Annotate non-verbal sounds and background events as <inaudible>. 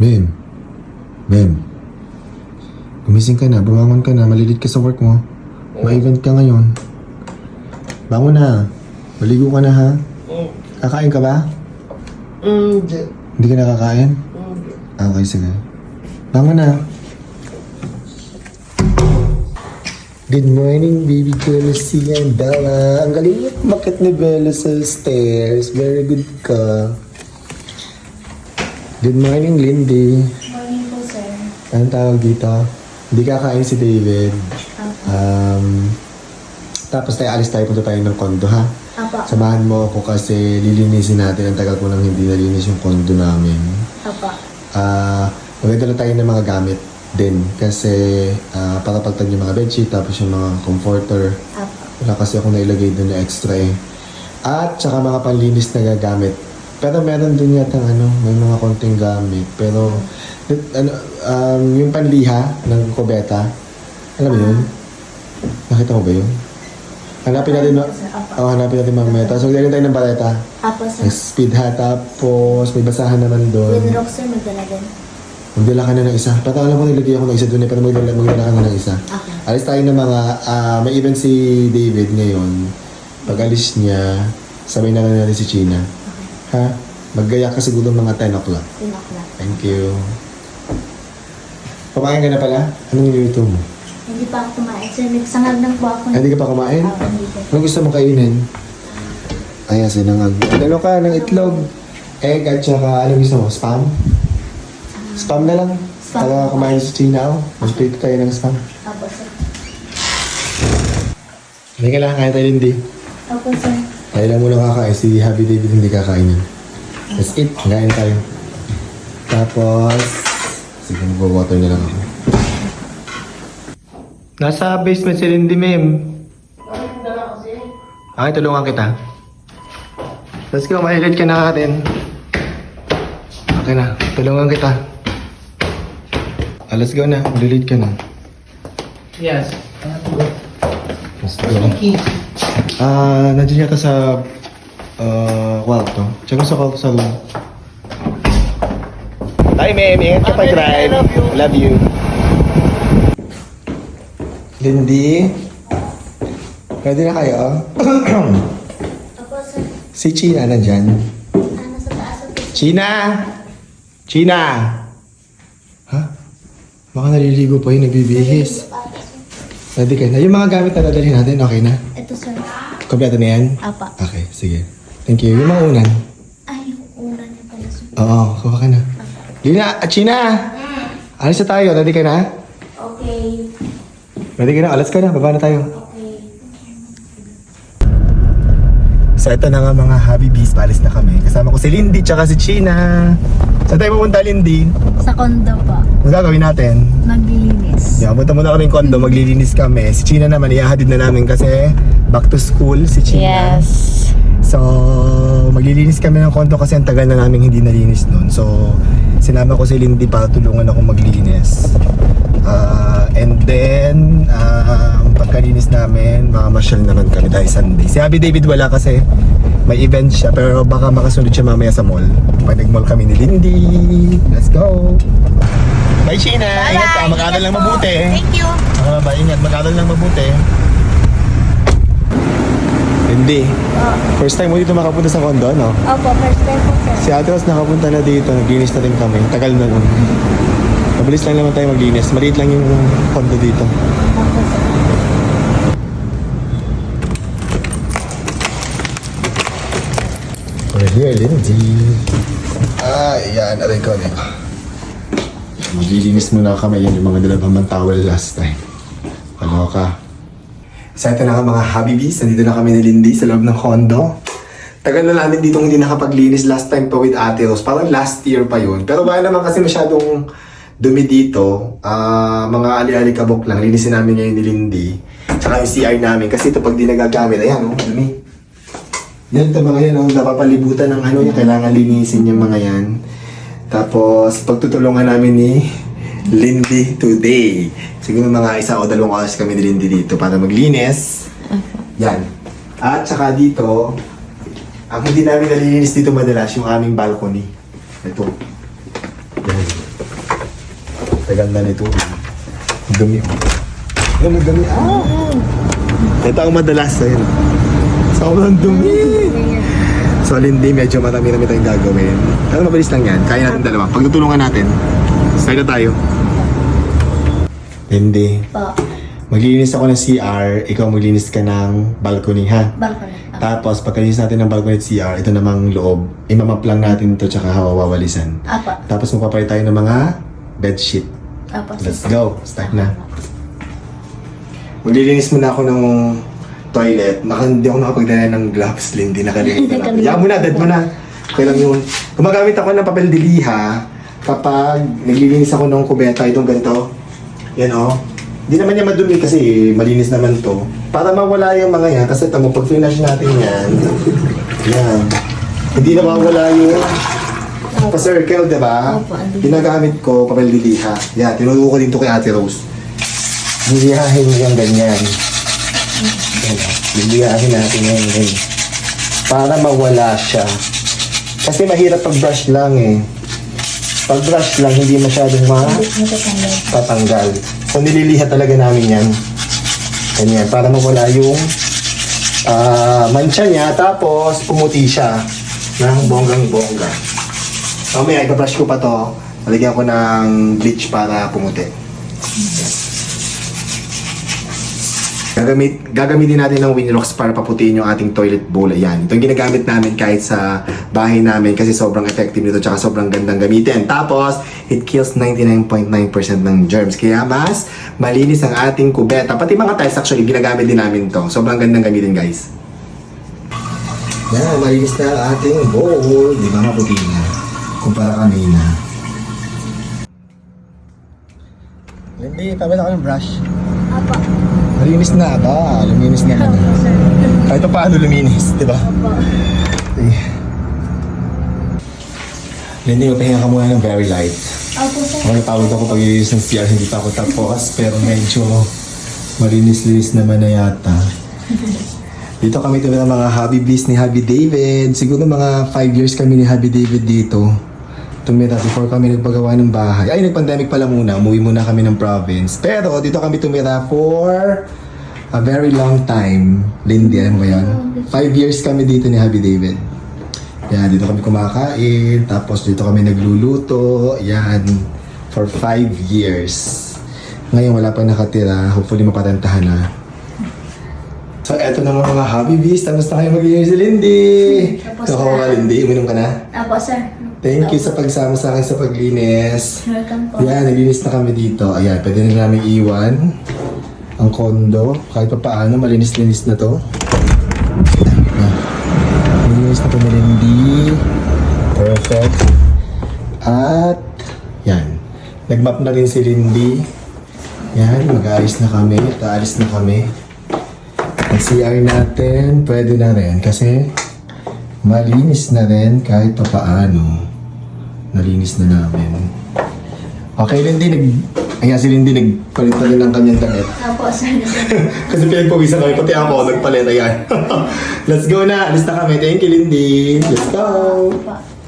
Mem. Mem. Gumising ka na, bumangon ka na, malilit ka sa work mo. May event ka ngayon. Bangon na. Maligo ka na ha. Kakain ka ba? Hindi. Hindi ka nakakain? Hindi. Okay, sige. Bangon na. Good morning, baby girl. Si Bella. Ang galing mo makit ni Bella sa stairs. Very good ka. Good morning, Lindy. Morning po, sir. Anong tawag dito? Hindi kakain si David. Um, tapos tayo alis tayo, punta tayo ng kondo, ha? Apa. Samahan mo ako kasi lilinisin natin. Ang tagal ko nang hindi nalinis yung kondo namin. Apa. Ah, magdala tayo ng mga gamit din kasi ah, para pagtag yung mga bedsheet tapos yung mga comforter. Apa. Wala kasi ako nailagay doon na extra eh. At saka mga panlinis na gagamit. Pero meron din yata ano, may mga konting gamit. Pero ano, um, yung panliha ng kubeta, alam mo yun? Nakita mo ba yun? Hanapin natin, ma- oh, hanapin natin mamaya. Tapos magdala tayo ng baleta. Apa, sir. May speed ha, tapos may basahan naman doon. With rock, sir, magdala din. Magdala ka na ng isa. Pero alam ko nilagay ako ng isa doon eh, pero magdala, magdala ka na ng isa. Okay. Alis tayo ng mga, ah, may event si David ngayon. Pag alis niya, sabay na lang natin si China. Ha? Maggaya ka siguro mga 10 o'clock. Tinok na. Thank you. Kumain ka na pala? Anong niluto mo? Hindi pa ako kumain, sir. Nagsangag ng po ako. Ah, Hindi ka pa kumain? Ah, hindi po. Ano gusto mo kainin? Ayan, sinangag. Ano ka ng itlog? Egg at saka, ano gusto mo? Spam? Spam na lang. Spam. Para kumain si China ako. Mas plate tayo ng spam. Apa, sir. Hindi ka lang kaya tayo hindi. Apa, sir. Tayo lang muna kakain. Si Happy David hindi kakain yan. Let's eat. Kain tayo. Tapos, sige, mag-water na lang ako. Nasa basement si Lindy, ma'am. Okay, tulungan kita. Let's go, mahilit ka na natin. Okay na, tulungan kita. Ah, let's go na, mahilit ka na. Yes. Let's go. Ah, nandiyan yata sa uh, kwarto. Tsaka sa kwarto sa room. Bye, ma'am. Ingat ka pag-drive. Love you. Love you. Lindy? Ready na kayo? <clears throat> Apa, sir. si China nandyan. Ah, nasa taas. China! China! Ha? Baka naliligo pa yun, nagbibihis. Ready ka na. Yung mga gamit na dadalhin natin, okay na? Ito, sir. Kompleto na yan? Apa. Okay, sige. Thank you. Yung mga unan. Ay, yung una niya pala, sir. Oo, kuha ka na. Lina, ah, China! Alis na tayo. Ready ka na? Okay. Ready ka na? Alas ka na. Baba na tayo. Okay. So ito na nga mga Habibis. Palis na kami. Kasama ko si Lindy tsaka si China. Saan tayo pupunta, Lindy? Sa kondo po. Ano gagawin natin? Maglilinis. Yeah, punta muna kami kondo. Maglilinis kami. Si China naman, ihahatid na namin kasi back to school si China. Yes. So, maglilinis kami ng kondo kasi ang tagal na namin hindi nalinis noon. So, sinama ko si Lindy para tulungan ako maglinis. Ah, and then, ah, pagkalinis namin, makamasyal naman kami dahil Sunday. Si Abby David wala kasi may event siya pero baka makasunod siya mamaya sa mall. Pag nag-mall kami ni Lindy. Let's go! Bye, Sheena! Ingat ka, mag-aral lang mabuti. Thank you. Ah, bye, ingat, mag-aral lang mabuti. Lindy, first time mo dito makapunta sa condo, no? Opo, first time po, sir. Si Ate Ros nakapunta na dito, naglinis na rin kami. Tagal na nun. Mabilis lang naman tayo maglinis. Maliit lang yung condo dito. Opo, sir. We're here, Lindy. Ah, yan. Aray ko, aray ko. Maglilinis muna kami. Yan yung mga dalawang towel last time. Ano ka? So na nga mga Habibis. Nandito na kami ni Lindy sa loob ng condo. Tagal na namin dito hindi nakapaglinis last time pa with Ate Rose. Parang last year pa yun. Pero baka naman kasi masyadong dumi dito. Ah, mga ali-ali kabok lang. Linisin namin ngayon ni Lindy. Tsaka yung CR namin. Kasi ito pag di nagagamit, ayan oh, dumi. Yan ito mga yan, oh, napapalibutan ng ano yung kailangan linisin yung mga yan. Tapos, pagtutulungan namin ni Lindy today. Siguro mga isa o dalawang oras kami ni Lindy dito para maglinis. Yan. At saka dito, ang hindi namin nalilinis dito madalas yung aming balcony. Ito. Yan. Tagal na nito. Dumi. Ano dumi? Ah! Ito ang madalas. Ayun. Sobrang dumi. So, Lindy, medyo marami-rami tayong gagawin. Pero mabilis lang yan. Kaya natin dalawa. Pagtutulungan natin, start na tayo. Lindy, Po. maglilinis ako ng CR, ikaw maglinis ka ng balcony, ha? Balcony. Tapos, pagkalinis natin ng balcony at CR, ito namang loob. Imamap lang natin ito tsaka hawawawalisan. Apa. Tapos, magpapalit tayo ng mga bedsheet. Apa. Let's go. Start na. Maglilinis muna ako ng toilet. Naka, hindi ako nakapagdala ng gloves, Lindy. Nakalimutan. Nakalimutan. Yan mo na, dead mo na. Okay lang yun. Gumagamit ako ng papel de liha kapag naglilinis ako ng kubeta. Itong ganito. Yan o. Hindi naman niya madumi kasi malinis naman to. Para mawala yung mga yan. Kasi tamo, pag finish natin yan, yan. Hindi na mawala yung pa-circle, di ba? Andun. Ginagamit ko papel de liha. Yan, tinuro ko din to kay Ate Rose. Lilihahin mo yung ganyan. Yan. Lilihahin natin yan. yan. Para mawala siya. Kasi mahirap pag brush lang eh. Pag brush lang, hindi masyadong ma tatanggal. So nililiha talaga namin yan. Ganyan, para mawala yung ah mancha niya, tapos pumuti siya ng bonggang-bongga. Mamaya, ibabrush ko pa to. Lalagyan ko ng bleach para pumuti. Gagamit, gagamitin natin ng Winrocks para paputiin yung ating toilet bowl. Ayan. Ito yung ginagamit namin kahit sa bahay namin kasi sobrang effective nito tsaka sobrang gandang gamitin. Tapos, it kills 99.9% ng germs. Kaya mas malinis ang ating kubeta. Pati mga tiles actually, ginagamit din namin to. Sobrang gandang gamitin guys. Yan, malinis na ang ating bowl. Di ba maputi na? Kumpara kanina. Hindi, tabi na ako ng brush. Apa. Malinis na ba? Luminis na Opo, na. sir. Kahit pa paano luminis, di ba? Opo. Sige. Lindy, magpahinga ka muna ng very light. Opo, sir. Ako natawag ako pag i-use ng CR, hindi pa ako tapos, pero medyo malinis-linis naman na yata. Dito kami tumira mga hobby bees ni Hobby David. Siguro mga 5 years kami ni Hobby David dito. Tumira before kami nagpagawa ng bahay. Ay, nag-pandemic pala muna. Umuwi muna kami ng province. Pero dito kami tumira for a very long time. Lindy, alam mo yan? 5 years kami dito ni Hobby David. Yan, dito kami kumakain. Tapos dito kami nagluluto. Yan, for 5 years. Ngayon wala pa nakatira. Hopefully maparentahan na. So, eto na mga bees. Tapos na kayo mag si Lindy. Tapos Kakawa ka, na. Lindy. Uminom ka na. Apo, sir. Thank you sa pagsama sa akin sa paglinis. Welcome po. Yan, naglinis na kami dito. Ayan, pwede na namin iwan ang kondo. Kahit pa paano, malinis-linis na to. Ayan. Malinis na po ni Lindy. Perfect. At, yan. Nagmap na rin si Lindy. Yan, mag-aalis na kami. At aalis na kami. Ang CR natin, pwede na rin. Kasi, malinis na rin kahit pa paano. Nalinis na namin. Okay, Lindy, nag... Ayan, si Lindy nagpalit na rin ng kanyang damit. Apo, sir. <laughs> Kasi pinagpawisan kami, pati ako, nagpalit, ayan. <laughs> Let's go na, alis na kami. Thank you, Lindy. Let's go. Apa.